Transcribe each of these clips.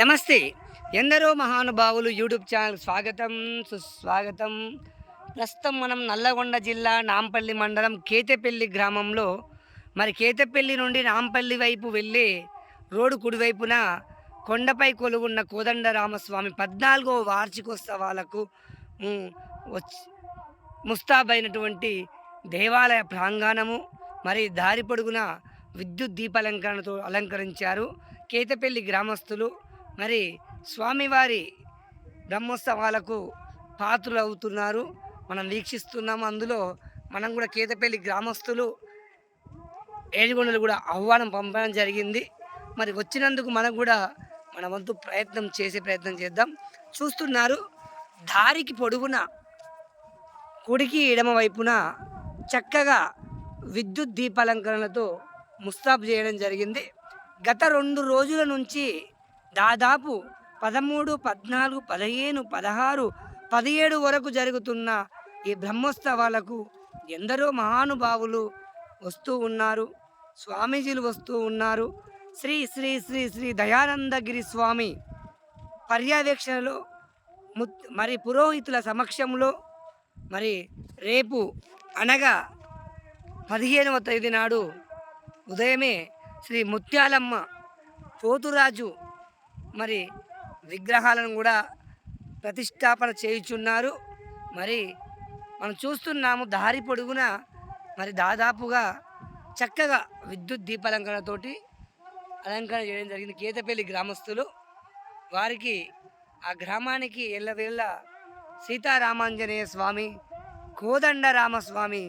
నమస్తే. ఎందరో మహానుభావులు యూట్యూబ్ ఛానల్ స్వాగతం సుస్వాగతం. ప్రస్తుతం మనం నల్లగొండ జిల్లా నాంపల్లి మండలం కేతపల్లి గ్రామంలో మరి కేతపల్లి నుండి నాంపల్లి వైపు వెళ్ళే రోడ్డు కుడివైపున కొండపై కొలువున్న కోదండరామస్వామి పద్నాలుగో వార్షికోత్సవాలకు ముస్తాబైనటువంటి దేవాలయ ప్రాంగణము మరి దారి పొడుగున విద్యుత్ దీపాలంకరణతో అలంకరించారు కేతపల్లి గ్రామస్తులు. మరి స్వామివారి బ్రహ్మోత్సవాలకు పాత్రలు అవుతున్నారు మనం వీక్షిస్తున్నాము అందులో. మనం కూడా కేతపల్లి గ్రామస్తులు ఏడుగొండలు కూడా ఆహ్వానం పంపడం జరిగింది. మరి వచ్చినందుకు మనం కూడా మన వంతు ప్రయత్నం చేసే ప్రయత్నం చేద్దాం. చూస్తున్నారు దారికి పొడుగున కుడికి ఎడమ వైపున చక్కగా విద్యుత్ దీపాలంకరణలతో ముస్తాబు చేయడం జరిగింది. గత రెండు రోజుల నుంచి దాదాపు పదమూడు పద్నాలుగు పదిహేను పదహారు పదిహేడు వరకు జరుగుతున్న ఈ బ్రహ్మోత్సవాలకు ఎందరో మహానుభావులు వస్తూ ఉన్నారు. స్వామీజీలు వస్తూ ఉన్నారు. శ్రీ శ్రీ శ్రీ శ్రీ దయానందగిరి స్వామి పర్యవేక్షణలో ముత్ మరి పురోహితుల సమక్షంలో మరి రేపు అనగా పదిహేనవ తేదీ నాడు ఉదయమే శ్రీ ముత్యాలమ్మ పోతురాజు మరి విగ్రహాలను కూడా ప్రతిష్టాపన చేయుచున్నారు. మరి మనం చూస్తున్నాము దారి పొడుగున మరి దాదాపుగా చక్కగా విద్యుత్ దీపాలంకరణతోటి అలంకరణ చేయడం జరిగింది కేతపల్లి గ్రామస్తులు. వారికి ఆ గ్రామానికి ఎల్లవేళ్ళ సీతారామాంజనేయ స్వామి కోదండరామస్వామి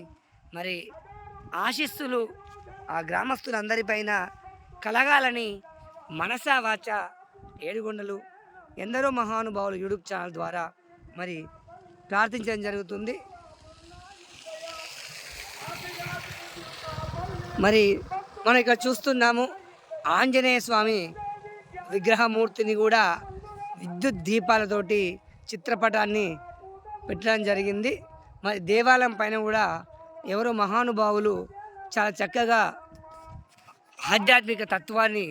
మరి ఆశిస్సులు ఆ గ్రామస్తులందరిపైన కలగాలని మనసా వాచ ఏడుగొండలు ఎందరో మహానుభావులు యూట్యూబ్ ఛానల్ ద్వారా మరి ప్రార్థించడం జరుగుతుంది. మరి మనం ఇక్కడ చూస్తున్నాము ఆంజనేయ స్వామి విగ్రహమూర్తిని కూడా విద్యుత్ దీపాలతోటి చిత్రపటాన్ని పెట్టడం జరిగింది. మరి దేవాలయం పైన కూడా ఎవరో మహానుభావులు చాలా చక్కగా ఆధ్యాత్మిక తత్వాన్ని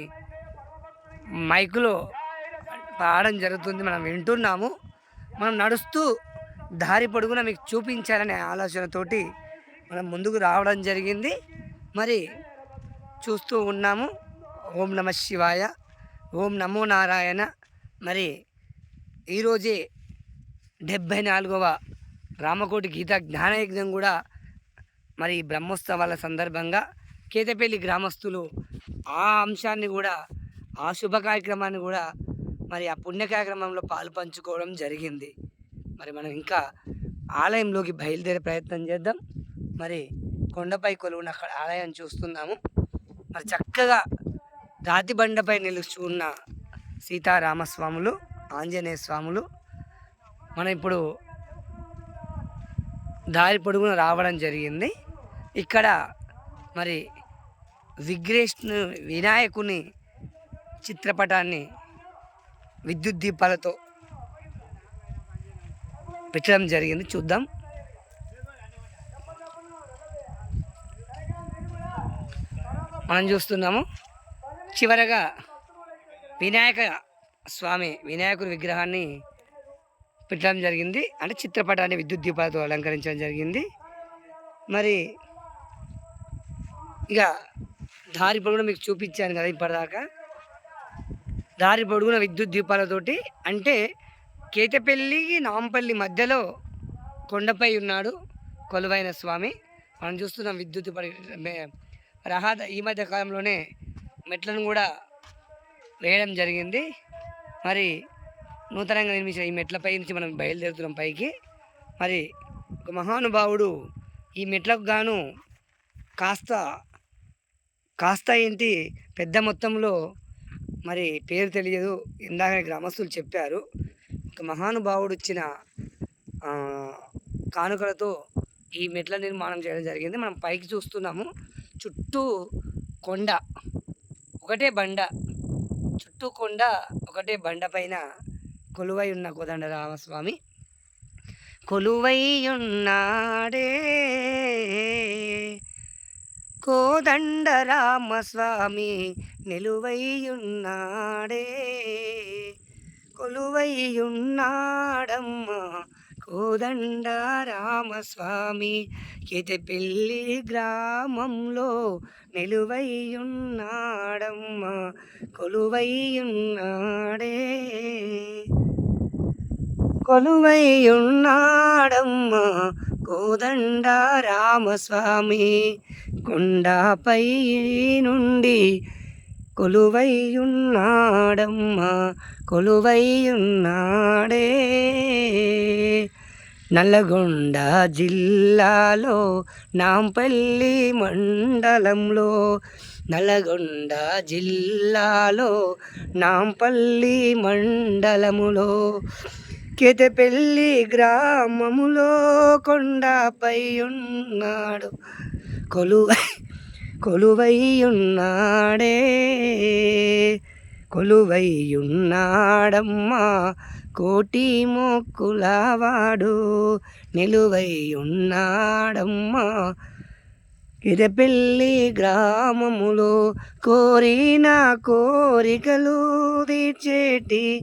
మైకులో పాడడం జరుగుతుంది. మనం వింటున్నాము. మనం నడుస్తూ దారి పొడుగున మీకు చూపించాలనే ఆలోచనతోటి మనం ముందుకు రావడం జరిగింది. మరి చూస్తూ ఉన్నాము. ఓం నమ శివాయ. ఓం నమో నారాయణ. మరి ఈరోజే డెబ్భై నాలుగవ రామకోటి గీత జ్ఞానయజ్ఞం కూడా మరి బ్రహ్మోత్సవాల సందర్భంగా కేతపల్లి గ్రామస్తులు ఆ అంశాన్ని కూడా ఆ శుభ కార్యక్రమాన్ని కూడా మరి ఆ పుణ్య కార్యక్రమంలో పాలు పంచుకోవడం జరిగింది. మరి మనం ఇంకా ఆలయంలోకి బయలుదేరే ప్రయత్నం చేద్దాం. మరి కొండపై కొలువున అక్కడ ఆలయం చూస్తున్నాము. మరి చక్కగా రాతి బండపై నిలుచు ఉన్న సీతారామస్వాములు ఆంజనేయ స్వాములు మనం ఇప్పుడు దారి పొడుగున రావడం జరిగింది. ఇక్కడ మరి విఘ్నేష్ను వినాయకుని చిత్రపటాన్ని విద్యుత్ దీపాలతో పెట్టడం జరిగింది. చూద్దాం. మనం చూస్తున్నాము. చివరగా వినాయక స్వామి వినాయకుడి విగ్రహాన్ని పెట్టడం జరిగింది. అంటే చిత్రపటాన్ని విద్యుత్ దీపాలతో అలంకరించడం జరిగింది. మరి ఇక దారి పొడుగున మీకు చూపించాను కదా ఇప్పటిదాకా. దారి పొడుగున విద్యుత్ దీపాలతోటి అంటే కేతపల్లికి నాంపల్లి మధ్యలో కొండపై ఉన్నాడు కొలువైన స్వామి. మనం చూస్తున్నాం విద్యుత్ రహద ఈ మధ్య కాలంలోనే మెట్లను కూడా వేయడం జరిగింది. మరి నూతనంగా నిర్మించిన ఈ మెట్లపై నుంచి మనం బయలుదేరుతున్నాం పైకి. మరి ఒక మహానుభావుడు ఈ మెట్లకు గాను కాస్త కాస్త ఏంటి పెద్ద మొత్తంలో మరి పేరు తెలియదు. ఇందాక గ్రామస్తులు చెప్పారు. ఒక మహానుభావుడు ఇచ్చిన కానుకలతో ఈ మెట్ల నిర్మాణం చేయడం జరిగింది. మనం పైకి చూస్తున్నాము. చుట్టూ కొండ ఒకటే బండ. చుట్టూ కొండ ఒకటే బండ పైన కొలువై ఉన్న కోదండ రామస్వామి. కొలువై ఉన్నాడే. కోదండ రామస్వామి నిలువై ఉన్నాడే కొలువైయున్నాడమ్మా కోదండ రామస్వామి కేతపల్లి గ్రామంలో నిలువైయున్నాడమ్మా కొలువైయున్నాడే కొలువైయున్నాడమ్మా కోదండ రామస్వామి కొండపై నుండి కొలువైయున్నాడమ్మా కొలువైయున్నాడే. నల్లగొండ జిల్లాలో నాంపల్లి మండలంలో నల్లగొండ జిల్లాలో నాంపల్లి మండలములో కేతపల్లి గ్రామములో కొండపై ఉన్నాడు. కొలువై కొలువయ్యున్నాడే కొలువయ్యున్నాడమ్మా కోటి మొక్కులవాడు నిలువైయున్నాడమ్మా. కిరపెల్లి గ్రామములో కోరిన కోరికలు తీర్చేటి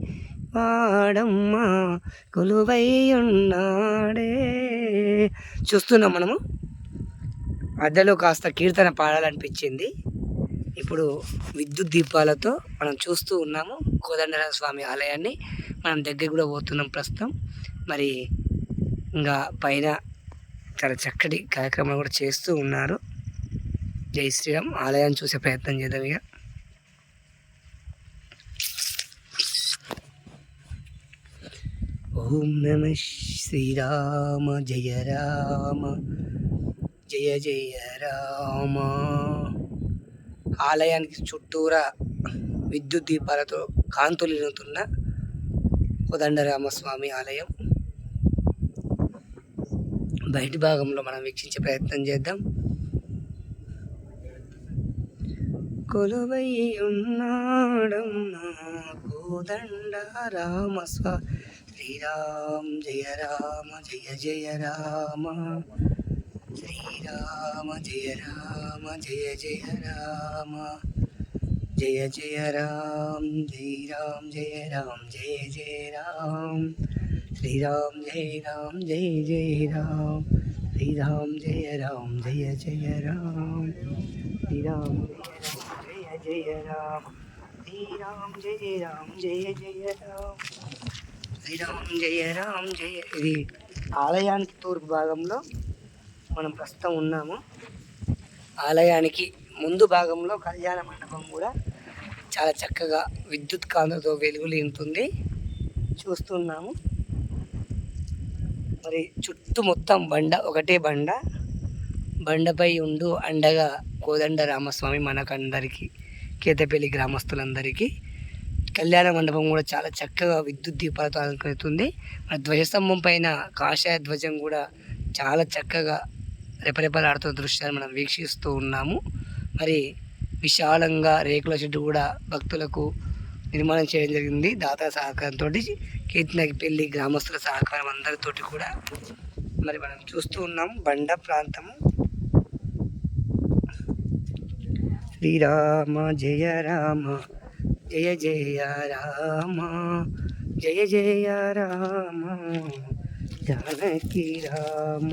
వాడమ్మా కొలువై ఉన్నాడే చూస్తున్నాం మనము. మధ్యలో కాస్త కీర్తన పాడాలనిపించింది. ఇప్పుడు విద్యుత్ దీపాలతో మనం చూస్తూ ఉన్నాము కోదండరామ స్వామి ఆలయాన్ని. మనం దగ్గర కూడా పోతున్నాం ప్రస్తుతం. మరి ఇంకా పైన చాలా చక్కటి కార్యక్రమాలు కూడా చేస్తూ ఉన్నారు. జై శ్రీరామ్. ఆలయాన్ని చూసే ప్రయత్నం చేద్దాం ఇక. ఓం నమ శ్రీరామ జయ రామ. జయ జయ రామ. ఆలయానికి చుట్టూరా విద్యుత్ దీపాలతో కాంతులు నిలుతున్న కోదండరామస్వామి ఆలయం. బయటి భాగంలో మనం వీక్షించే ప్రయత్నం చేద్దాం. కొలువై ఉన్నాడమ్మా కోదండ రామస్వా శ్రీరామ్ జయ రామ జయ జయ రామ. శ్రీరామ జయ రామ జయ జయ రామ జయ జయ రామ్ జయ రామ్ జయ రామ్ జయ జయ రామ్ శ్రీరామ్ జయ రామ్ జయ జయ రామ్ శ్రీరామ్ జయ రామ్ జయ జయ రామ్ శ్రీరామ్ జయ జయ రామ్ శ్రీరామ్ జయ రామ్ జయ జయ రామ్ శ్రీరామ్ జయ రామ్ జయ ఇది ఆలయానికి తూర్పు భాగంలో మనం ప్రస్తుతం ఉన్నాము. ఆలయానికి ముందు భాగంలో కళ్యాణ మండపం కూడా చాలా చక్కగా విద్యుత్ కాంతితో వెలుగులింతుంది చూస్తున్నాము. మరి చుట్టూ మొత్తం బండ ఒకటే బండ. బండపై ఉండు అండగా కోదండ రామస్వామి మనకందరికీ కేతపల్లి గ్రామస్తులందరికీ. కళ్యాణ మండపం కూడా చాలా చక్కగా విద్యుత్ దీపాలతో అలంకరిస్తుంది. మన ధ్వజస్తంభం పైన కాషాయ ధ్వజం కూడా చాలా చక్కగా రెపరెపలాడుతున్న దృశ్యాన్ని మనం వీక్షిస్తూ ఉన్నాము. మరి విశాలంగా రేకుల షెడ్డు కూడా భక్తులకు నిర్మాణం చేయడం జరిగింది. దాతల సహకారంతో కీర్తనకి పెళ్ళి గ్రామస్తుల సహకారం అందరితోటి కూడా మరి మనం చూస్తూ ఉన్నాం బండ ప్రాంతము. శ్రీరామ జయ రామ జయ జయ రామ జయ జయ రామ జానకి రామ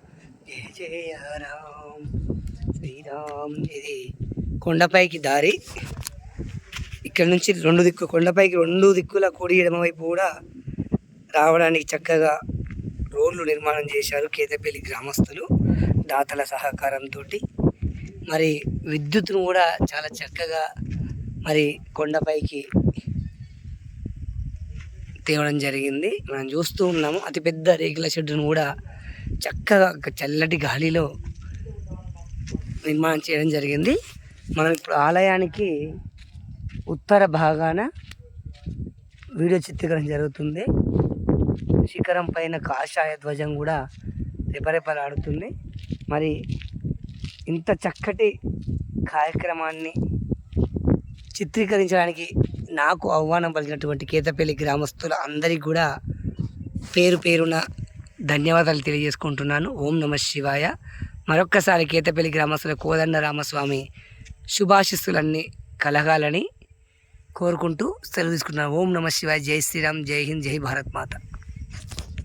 జయ జయ రామ్ శ్రీరామ్ ఇది కొండపైకి దారి. ఇక్కడ నుంచి రెండు దిక్కు కొండపైకి రెండు దిక్కుల కుడి ఎడమ వైపు కూడా రావడానికి చక్కగా రోడ్లు నిర్మాణం చేశారు కేతపల్లి గ్రామస్తులు దాతల సహకారంతో మరి విద్యుత్ను కూడా చాలా చక్కగా మరి కొండపైకి తేవడం జరిగింది. మనం చూస్తూ ఉన్నాము అతిపెద్ద రేకుల షెడ్డును కూడా చక్కగా ఒక చల్లటి గాలిలో నిర్మాణం చేయడం జరిగింది. మనం ఇప్పుడు ఆలయానికి ఉత్తర భాగాన వీడియో చిత్రీకరణ జరుగుతుంది. శిఖరం పైన కాషాయ ధ్వజం కూడా రెపరెపలాడుతుంది. మరి ఇంత చక్కటి కార్యక్రమాన్ని చిత్రీకరించడానికి నాకు ఆహ్వానం పలికినటువంటి కేతపల్లి గ్రామస్తుల అందరికీ కూడా పేరు పేరున ధన్యవాదాలు తెలియజేసుకుంటున్నాను. ఓం నమ శివాయ. మరొక్కసారి కేతపల్లి గ్రామస్తుల కోదండ రామస్వామి శుభాశిస్సులన్నీ కలగాలని కోరుకుంటూ సెలవు తీసుకుంటున్నాను. ఓం నమ శివాయ. జై శ్రీరామ్. జై హింద్. జై భారత్ మాత.